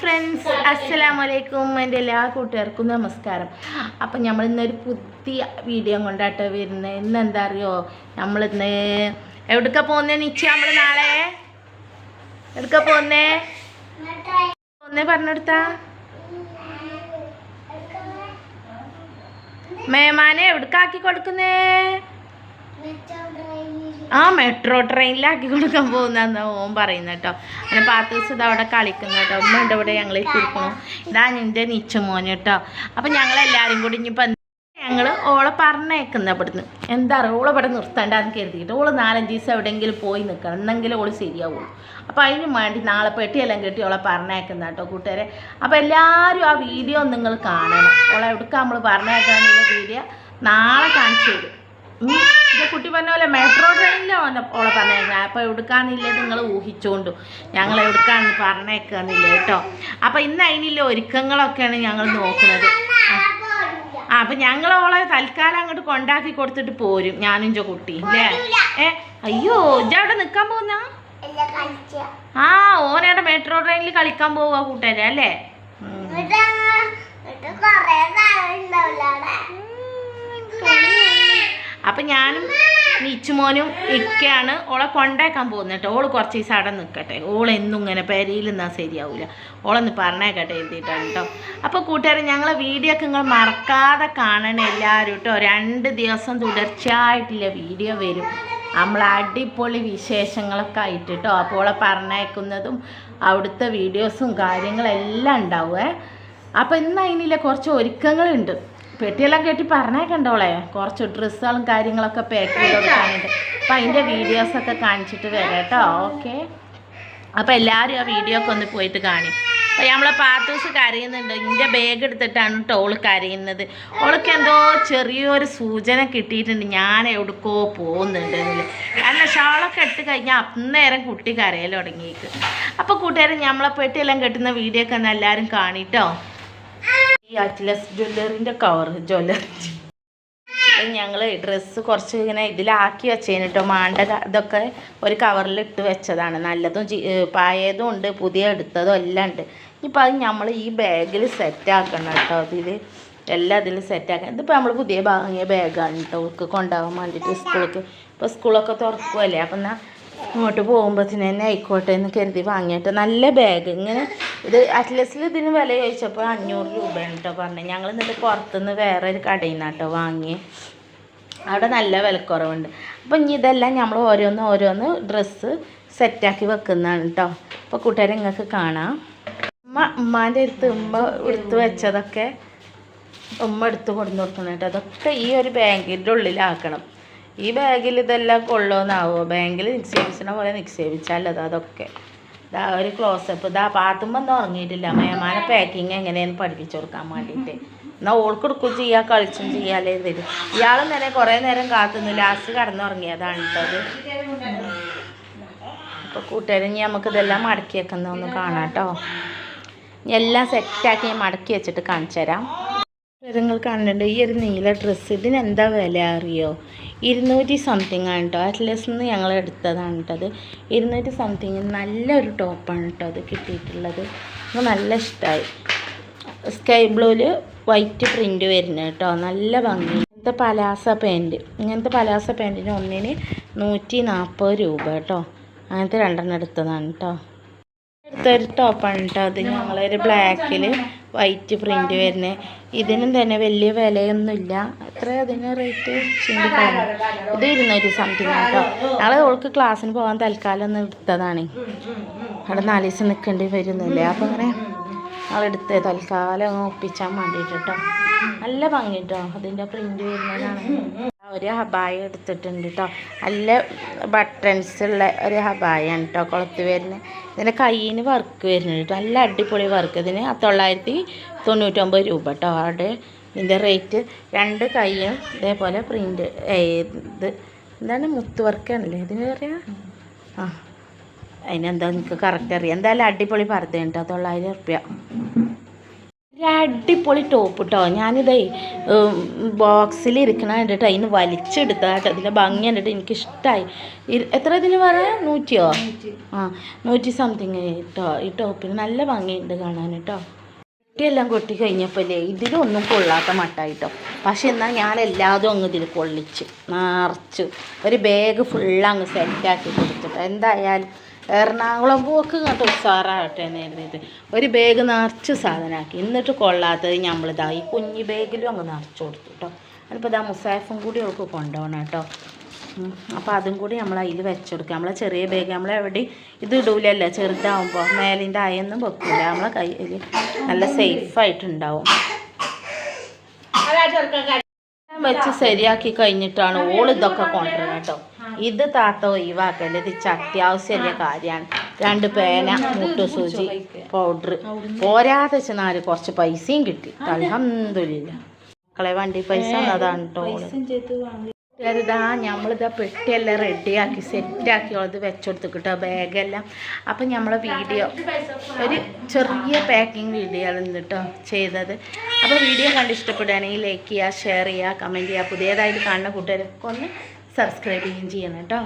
Friends അസ്സലാമലൈക്കും എന്റെ എല്ലാ കൂട്ടുകാർക്കും നമസ്കാരം. അപ്പം നമ്മൾ ഇന്നൊരു പുതിയ വീഡിയോ കൊണ്ടാട്ടോ വരുന്നത് ഇന്ന് എന്താ അറിയോ? നമ്മളിന്ന് എവിടക്ക പോന്നെ നിച്ച നമ്മൾ നാളെ? എവിടക്ക പോന്നേ? പോന്നെ പറഞ്ഞെടുത്ത. മേമാനെ എവിടക്കാക്കി കൊടുക്കുന്നേ? ആ മെട്രോ ട്രെയിനിലാക്കി കൊടുക്കാൻ പോകുന്ന ഓൻ പറയുന്ന കേട്ടോ. അങ്ങനെ പാത്ത ദിവസം ഇത് അവിടെ കളിക്കുന്ന കേട്ടോ. ഉമ്മ എന്റെ ഇവിടെ ഞങ്ങൾ എത്തിയിരിക്കണു ഇതാ എന്റെ മോനെ കേട്ടോ. അപ്പം ഞങ്ങളെല്ലാവരും കൂടി ഇനിയിപ്പോൾ ഞങ്ങൾ ഓളെ പറഞ്ഞേക്കുന്ന ഇവിടുന്ന്. എന്താ പറയുക ഓളെ ഇവിടെ നിർത്തണ്ടെന്ന് കരുതിയിട്ട്. ഓൾ നാലഞ്ച് ദിവസം എവിടെയെങ്കിലും പോയി നിൽക്കണം എന്നെങ്കിലും ഓൾ ശരിയാവുള്ളൂ. അപ്പോൾ അതിന് വേണ്ടി നാളെ പെട്ടിയെല്ലാം കെട്ടി ഓളെ പറഞ്ഞേക്കുന്ന കേട്ടോ കൂട്ടുകാരെ. അപ്പോൾ എല്ലാവരും ആ വീഡിയോ നിങ്ങൾ കാണണം. ഓളെ എവിടുക്ക നമ്മൾ പറഞ്ഞേക്കാനുള്ള വീഡിയോ നാളെ കാണിച്ചു തരും. ഇത് കുട്ടി പറഞ്ഞ പോലെ മെട്രോ ട്രെയിനിലോ ഓളെ പറഞ്ഞേക്കാം അപ്പോൾ എവിടുക്കാന്നില്ലേ നിങ്ങൾ ഊഹിച്ചോണ്ടു. ഞങ്ങൾ എവിടുക്കാന്ന് പറഞ്ഞേക്കാന്നില്ല കേട്ടോ. അപ്പോൾ ഇന്ന് അതിനുള്ള ഒരുക്കങ്ങളൊക്കെയാണ് ഞങ്ങൾ നോക്കുന്നത് ആ. അപ്പം ഞങ്ങൾ ഓളെ തൽക്കാലം അങ്ങോട്ട് കൊണ്ടാക്കി കൊടുത്തിട്ട് പോരും ഞാനും ചോ കുട്ടി അല്ലേ ഏ അയ്യോ ഇജ്ജ് അവിടെ നിൽക്കാൻ പോകുന്ന ആ ഓനയുടെ മെട്രോ ട്രെയിനിൽ കളിക്കാൻ പോവുക കൂട്ടുകാരെ അല്ലേ? അപ്പം ഞാനും നിച്ചുമോനും ഇക്കയാണ്. ഓളെ കൊണ്ടേക്കാൻ പോകുന്നത് കേട്ടോ ഓൾ കുറച്ച് ദിവസം അവിടെ നിൽക്കട്ടെ ഓൾ എന്നും ഇങ്ങനെ പെരയിൽ നിന്നാൽ ശരിയാവില്ല ഓളൊന്ന് പറഞ്ഞേക്കട്ടെ എഴുതിയിട്ടാണ് കേട്ടോ അപ്പോൾ കൂട്ടുകാരെ ഞങ്ങളെ വീഡിയോ ഒക്കെ നിങ്ങൾ മറക്കാതെ കാണണേ എല്ലാവരും കേട്ടോ രണ്ട് ദിവസം തുടർച്ചയായിട്ടില്ല വീഡിയോ വരും. നമ്മൾ അടിപൊളി വിശേഷങ്ങളൊക്കെ ആയിട്ട് കേട്ടോ അപ്പോൾ ഓളെ പറഞ്ഞേക്കുന്നതും അവിടുത്തെ വീഡിയോസും കാര്യങ്ങളെല്ലാം ഉണ്ടാവുമേ അപ്പോൾ ഇന്ന് അതിനില്ല കുറച്ച് ഒരുക്കങ്ങളുണ്ട്. പെട്ടിയെല്ലാം കെട്ടി പറഞ്ഞേക്കണ്ടോളെ കുറച്ച് ഡ്രസ്സുകളും കാര്യങ്ങളൊക്കെ പാക്ക് ചെയ്ത് കൊടുക്കാനുണ്ട്. അപ്പം അതിന്റെ വീഡിയോസൊക്കെ കാണിച്ചിട്ട് വരാം കേട്ടോ. ഓക്കെ അപ്പോൾ എല്ലാവരും ആ വീഡിയോ ഒക്കെ ഒന്ന് പോയിട്ട് കാണി. അപ്പോൾ നമ്മളെ പാത്തൂസ് കരയുന്നുണ്ട്. എന്റെ ബാഗ് എടുത്തിട്ടാണ് കേട്ടോ ഓൾ കരയുന്നത്. ഓൾക്ക് എന്തോ ചെറിയൊരു സൂചന കിട്ടിയിട്ടുണ്ട്. ഞാൻ എവിടേക്കോ പോകുന്നുണ്ട് കാരണം ഷാളൊക്കെ ഇട്ട് കഴിഞ്ഞാൽ അന്നേരം കുട്ടി കരയൽ തുടങ്ങിയേക്ക്. അപ്പോൾ കൂട്ടുകാരൻ നമ്മളെ പെട്ടിയെല്ലാം കെട്ടുന്ന വീഡിയോ ഒക്കെ ഒന്ന് എല്ലാവരും കാണിട്ടോ ഈ അറ്റ്ലസ് ജ്വല്ലറിന്റെ കവർ ജ്വല്ലറി ഞങ്ങൾ ഡ്രസ്സ് കുറച്ച് ഇങ്ങനെ ഇതിലാക്കി വെച്ചേന് കേട്ടോ മാണ്ട ഇതൊക്കെ ഒരു കവറിൽ ഇട്ട് വെച്ചതാണ്. നല്ലതും പായതും ഉണ്ട് പുതിയ എടുത്തതും എല്ലാം ഉണ്ട്. ഇപ്പം അത് നമ്മൾ ഈ ബാഗിൽ സെറ്റാക്കണം കേട്ടോ അതിൽ എല്ലാം ഇതിൽ സെറ്റാക്കണം ഇതിപ്പോൾ നമ്മൾ പുതിയ വാങ്ങിയ ബാഗാണ് കേട്ടോ അവർക്ക് കൊണ്ടുപോകാൻ വേണ്ടിയിട്ട് സ്കൂൾക്ക്. ഇപ്പോൾ സ്കൂളൊക്കെ തുറക്കുമല്ലേ അപ്പം എന്നാൽ ഇങ്ങോട്ട് പോകുമ്പോഴത്തേന് തന്നെ ആയിക്കോട്ടെ എന്ന് കരുതി വാങ്ങിയിട്ട് നല്ല ബാഗ് ഇങ്ങനെ ഇത് അറ്റ്ലസിൽ ഇതിന് വില ചോദിച്ചപ്പോൾ അഞ്ഞൂറ് രൂപയാണ് കേട്ടോ പറഞ്ഞത്. ഞങ്ങൾ എന്നിട്ട് പുറത്തുനിന്ന് വേറെ ഒരു കടയിൽ നിന്നാണ് കേട്ടോ വാങ്ങി അവിടെ നല്ല വിലക്കുറവുണ്ട്. അപ്പം ഇനി ഇതെല്ലാം നമ്മൾ ഓരോന്ന് ഓരോന്ന് ഡ്രസ്സ് സെറ്റാക്കി വെക്കുന്നതാണ് കേട്ടോ അപ്പോൾ കൂട്ടുകാരെ നിങ്ങൾക്ക് കാണാം. ഉമ്മ ഉമ്മാന്റെ അടുത്ത് ഉമ്മ എടുത്ത് വെച്ചതൊക്കെ ഉമ്മ എടുത്ത് കൊണ്ടു കൊടുക്കണം കേട്ടോ അതൊക്കെ ഈ ഒരു ബാങ്കിന്റെ ഉള്ളിലാക്കണം. ഈ ബാഗിൽ ഇതെല്ലാം കൊള്ളുമെന്നാവോ ബാങ്കിൽ നിക്ഷേപിച്ചണ പോലെ നിക്ഷേപിച്ചാലത് അതൊക്കെ. ഇതാ ഒരു ക്ലോസപ്പ് ഇതാ പാത്തുമ്പോൾ ഒന്നും ഉറങ്ങിയിട്ടില്ല. മേമാനെ പാക്കിങ് എങ്ങനെയെന്ന് പഠിപ്പിച്ചു കൊടുക്കാൻ വേണ്ടിയിട്ട്. എന്നാൽ ഓൾക്ക് എടുക്കുകയും കളിച്ചും ചെയ്യാലേ തരും ഇയാളും നേരെ കുറേ നേരം കാത്തുനിന്ന് ലാസ്റ്റ് കടന്നുറങ്ങിയതാണ് കേട്ടോ അത്. അപ്പോൾ കൂട്ടുകാരെ ഇനി നമുക്ക് ഇതെല്ലാം മടക്കി വെക്കുന്ന ഒന്ന് കാണാം കേട്ടോ എല്ലാം സെറ്റാക്കി ഞാൻ മടക്കി വെച്ചിട്ട് കാണിച്ചു തരാം നിങ്ങൾ കാണുന്നുണ്ട് ഈ ഒരു നീല ഡ്രസ്സ് ഇതിന് എന്താ വില അറിയോ? ഇരുന്നൂറ്റി സംതിങ് ആണ് കേട്ടോ അറ്റ്ലസിൽ നിന്ന് ഞങ്ങൾ എടുത്തതാണ് കേട്ടോ അത്. ഇരുന്നൂറ്റി സംതിങ് നല്ലൊരു ടോപ്പാണ് കേട്ടോ അത് കിട്ടിയിട്ടുള്ളത്. അപ്പോൾ നല്ല ഇഷ്ടമായി സ്കൈ ബ്ലൂവിൽ വൈറ്റ് പ്രിന്റ് വരുന്നത് കേട്ടോ നല്ല ഭംഗി. ഇങ്ങനത്തെ പലാസ പാന്റ് ഇങ്ങനത്തെ പലാസ പാന്റിന് ഒന്നിന് നൂറ്റി നാൽപ്പത് രൂപ കേട്ടോ അങ്ങനത്തെ രണ്ടെണ്ണം എടുത്തതാണ് കേട്ടോ അടുത്തൊരു ടോപ്പാണ് കേട്ടോ അത് ഞങ്ങളൊരു ബ്ലാക്കിൽ വൈറ്റ് പ്രിന്റ് വരുന്നത് ഇതിനും തന്നെ വലിയ വിലയൊന്നുമില്ല. എത്ര അതിന് റേറ്റ് ചിന്തിക്കണം ഇത് ഇരുന്നൂറ്റി സംതിങ് കേട്ടോ ഞങ്ങൾ ഓൾക്ക് ക്ലാസ്സിന് പോകാൻ തൽക്കാലം ഒന്ന് എടുത്തതാണ്. അവിടെ നാല് ദിവസം നിൽക്കേണ്ടി വരുന്നില്ലേ. അപ്പോൾ അങ്ങനെ ഞങ്ങളെടുത്ത് തൽക്കാലം അങ്ങ് ഒപ്പിച്ചാൻ വേണ്ടിയിട്ട് കേട്ടോ നല്ല ഭംഗി കേട്ടോ അതിന്റെ പ്രിന്റ് വരുന്നതാണ്. ഒരു ഹബായ എടുത്തിട്ടുണ്ട് കേട്ടോ നല്ല ബട്ടൺസ് ഉള്ള ഒരു ഹബായാണ് കേട്ടോ കുളത്ത് വരുന്നത് ഇതിന്റെ കയ്യിന് വർക്ക് വരുന്നുണ്ട് കേട്ടോ നല്ല അടിപൊളി വർക്ക് ഇതിന് തൊള്ളായിരത്തി തൊണ്ണൂറ്റൊമ്പത് രൂപ കേട്ടോ അവിടെ ഇതിന്റെ റേറ്റ് രണ്ട് കൈയും ഇതേപോലെ പ്രിന്റ് ഇത് എന്താണ് മുത്ത് വർക്കാണല്ലേ ഇതിന് പറയാ? ആ. അതിനെന്താ നിങ്ങൾക്ക് കറക്റ്റ് അറിയാം. എന്തായാലും അടിപൊളി പർദ്ദ കേട്ടോ തൊള്ളായിരം ഉറുപ്യ ഒരു അടിപൊളി ടോപ്പ് കേട്ടോ ഞാനിതേ ബോക്സിൽ ഇരിക്കണ കണ്ടിട്ട് അതിന് വലിച്ചെടുത്ത കേട്ടോ. ഇതിന്റെ ഭംഗി കണ്ടിട്ട് എനിക്ക് ഇഷ്ടമായി എത്ര ഇതിന് പറയാം നൂറ്റിയോ? ആ നൂറ്റി സംതിങ് കേട്ടോ ഈ ടോപ്പിന് നല്ല ഭംഗിയുണ്ട് കാണാൻ കേട്ടോ. കുട്ടിയെല്ലാം കൊട്ടി കഴിഞ്ഞപ്പോഴേ ഇതിലൊന്നും കൊള്ളാത്ത മട്ടായിട്ടോ പക്ഷെ എന്നാൽ ഞാൻ എല്ലാതും അങ്ങ് ഇതിൽ കൊള്ളിച്ച് നിറച്ചു ഒരു ബാഗ് ഫുള്ള് അങ്ങ് സെറ്റാക്കി കൊടുത്തിട്ടോ. എന്തായാലും എറണാകുളം പോക്ക് ഇങ്ങോട്ട് ഉസാറാകട്ടെ എന്ന് കരുതിയിട്ട് ഒരു ബാഗ് നിറച്ച് സാധനമാക്കി. എന്നിട്ട് കൊള്ളാത്തത് നമ്മളിതാ ഈ കുഞ്ഞി ബാഗിലും അങ്ങ് നിറച്ച് കൊടുത്തു കേട്ടോ അതിപ്പോൾ ഇതാ മുസാഫും കൂടി അവൾക്ക് കൊണ്ടുപോകണം കേട്ടോ. അപ്പോൾ അതും കൂടി നമ്മൾ അതിൽ വെച്ചെടുക്കുക നമ്മളെ ചെറിയ ബാഗ് നമ്മൾ എവിടെ ഇത് ഇടൂലല്ലോ ചെറുതാവുമ്പോൾ മേലിന്റെ അയൊന്നും വെക്കില്ല നമ്മളെ കയ്യിൽ നല്ല സേഫായിട്ടുണ്ടാവും വെച്ച് ശരിയാക്കി കഴിഞ്ഞിട്ടാണ് ഓൾ ഇതൊക്കെ കൊണ്ടുവരുന്നത് കേട്ടോ. ഇത് താത്ത ഒഴിവാക്കൽ. ഇത് ഇച്ച് അത്യാവശ്യമല്ലേ കാര്യമാണ് രണ്ട് പേന മുട്ടു സൂചി പൗഡർ പോരാതെ വെച്ചാൽ കുറച്ച് പൈസയും കിട്ടി. അലഹമില്ല മക്കളെ വണ്ടി പൈസ അതാണ് കേട്ടോ ഇതാ നമ്മളിതാ പെട്ടിയെല്ലാം റെഡിയാക്കി സെറ്റാക്കി ഉള്ളത് വെച്ചെടുത്ത് കിട്ടുക ബാഗെല്ലാം. അപ്പം നമ്മളെ വീഡിയോ. ഒരു ചെറിയ പാക്കിംഗ് വീഡിയോ ആണ് കേട്ടോ ചെയ്തത്. അപ്പോൾ വീഡിയോ കണ്ട് ഇഷ്ടപ്പെടുകയാണെങ്കിൽ ലൈക്ക് ചെയ്യുക ഷെയർ ചെയ്യുക കമന്റ് ചെയ്യുക. പുതിയതായിട്ട് കാണുന്ന കൂട്ടുകാരൊക്കെ ഒന്ന് സബ്സ്ക്രൈബ് ചെയ്യുകയും ചെയ്യണം കേട്ടോ